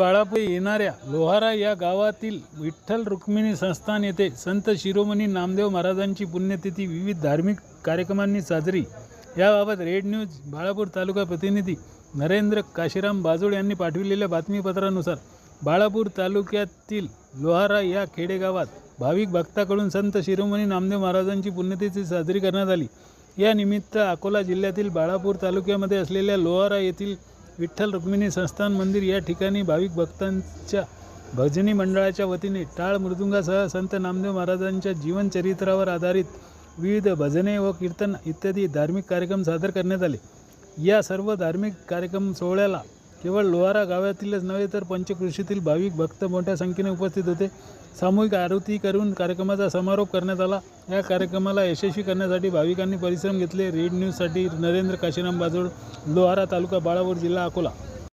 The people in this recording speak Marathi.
बाळापूर येणाऱ्या लोहारा या गावातील विठ्ठल रुक्मिणी संस्थान येथे संत शिरोमणी नामदेव महाराजांची पुण्यतिथी विविध धार्मिक कार्यक्रमांनी साजरी. याबाबत रेड न्यूज बाळापूर तालुका प्रतिनिधी नरेंद्र काशीराम बाजोळ यांनी पाठविलेल्या बातमीपत्रानुसार बाळापूर तालुक्यातील लोहारा या खेडेगावात भाविक भक्ताकडून संत शिरोमणी नामदेव महाराजांची पुण्यतिथी साजरी करण्यात आली. या निमित्त अकोला जिल्ह्यातील बाळापूर तालुक्यामध्ये असलेल्या लोहारा येथील विठ्ठल रुक्मिणी संस्थान मंदिर या ठिकाणी भाविक भक्तांच्या भजनी मंडळाच्या वतीने टाळ मृदुंगासह संत नामदेव महाराजांच्या जीवनचरित्रावर आधारित विविध भजने व कीर्तन इत्यादी धार्मिक कार्यक्रम सादर करण्यात आले. या सर्व धार्मिक कार्यक्रम सोहळ्याला केवळ लोहारा गावातीलच नव्हे तर पंचकृषीतील भाविक भक्त मोठ्या संख्येने उपस्थित होते. सामूहिक आरती करून कार्यक्रमाचा समारोप करण्यात आला. या कार्यक्रमाला यशस्वी करण्यासाठी भाविकांनी परिश्रम घेतले. रेड न्यूजसाठी नरेंद्र काशीराम बाजोड लोहारा तालुका बाळापूर जिल्हा अकोला.